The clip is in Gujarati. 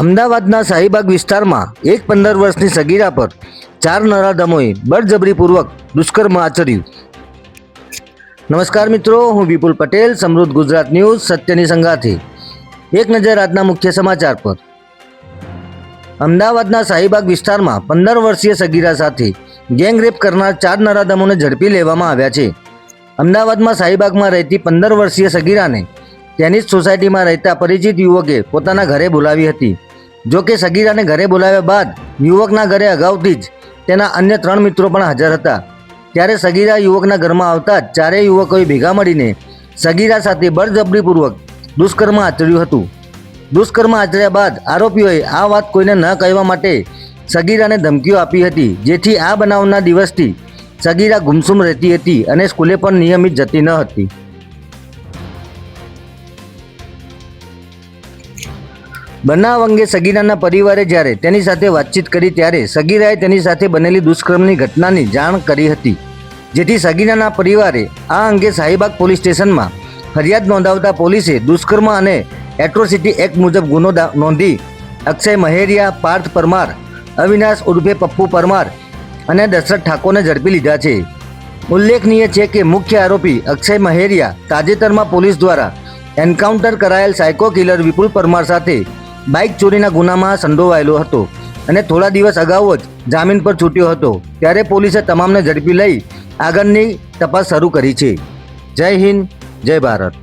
અમદાવાદના શાહીબાગ વિસ્તારમાં એક પંદર વર્ષની સગીરા પર ચાર નરાધમોએ બળજબરીપૂર્વક દુષ્કર્મ આચર્યું. નમસ્કાર મિત્રો, હું વિપુલ પટેલ, સમૃદ્ધ ગુજરાત ન્યૂઝ, સત્યની સંગાથી. એક નજર આજના મુખ્ય સમાચાર પર. અમદાવાદના શાહીબાગ વિસ્તારમાં પંદર વર્ષીય સગીરા સાથે ગેંગરેપ કરનાર ચાર નરાધમોને ઝડપી લેવામાં આવ્યા છે. અમદાવાદમાં શાહીબાગમાં રહેતી પંદર વર્ષીય સગીરાને તેની જ સોસાયટીમાં રહેતા પરિચિત યુવકે પોતાના ઘરે બોલાવી હતી. જો કે સગીરાને ઘરે બોલાવ્યા બાદ યુવકના ઘરે અગાઉથી જ તેના અન્ય ત્રણ મિત્રો પણ હાજર હતા. ત્યારે સગીરા યુવકના ઘરમાં આવતા જ ચારેય યુવકોએ ભેગા મળીને સગીરા સાથે બળજબરીપૂર્વક દુષ્કર્મ આચર્યું હતું. દુષ્કર્મ આચર્યા બાદ આરોપીઓએ આ વાત કોઈને ન કહેવા માટે સગીરાને ધમકીઓ આપી હતી, જેથી આ બનાવના દિવસથી સગીરા ગુમસુમ રહેતી હતી અને સ્કૂલે પણ નિયમિત જતી ન હતી. બનાવ અંગે સગીરાના પરિવારે જ્યારે તેની સાથે વાતચીત કરી ત્યારે સગીરાએ તેની સાથે બનેલી દુષ્કર્મની ઘટનાની જાણ કરી હતી, જેથી સગીરાના પરિવારે આ અંગે શાહીબાગ પોલીસ સ્ટેશનમાં ફરિયાદ નોંધાવતા પોલીસે દુષ્કર્મ અને એટ્રોસિટી એક્ટ મુજબ ગુનો નોંધી અક્ષય મહેરિયા, પાર્થ પરમાર, અવિનાશ ઉર્ફે પપ્પુ પરમાર અને દશરથ ઠાકોરને ઝડપી લીધા છે. ઉલ્લેખનીય છે કે મુખ્ય આરોપી અક્ષય મહેરિયા તાજેતરમાં પોલીસ દ્વારા એન્કાઉન્ટર કરાયેલ સાયકો કિલર વિપુલ પરમાર સાથે બાઇક ચોરીના ગુનામાં સંડોવાયેલો હતો અને થોડા દિવસ અગાઉ જ જામીન પર છૂટ્યો હતો, ત્યારે પોલીસે તમામને ઝડપી લઈ આગળની તપાસ શરૂ કરી છે. જય હિન્દ, જય ભારત.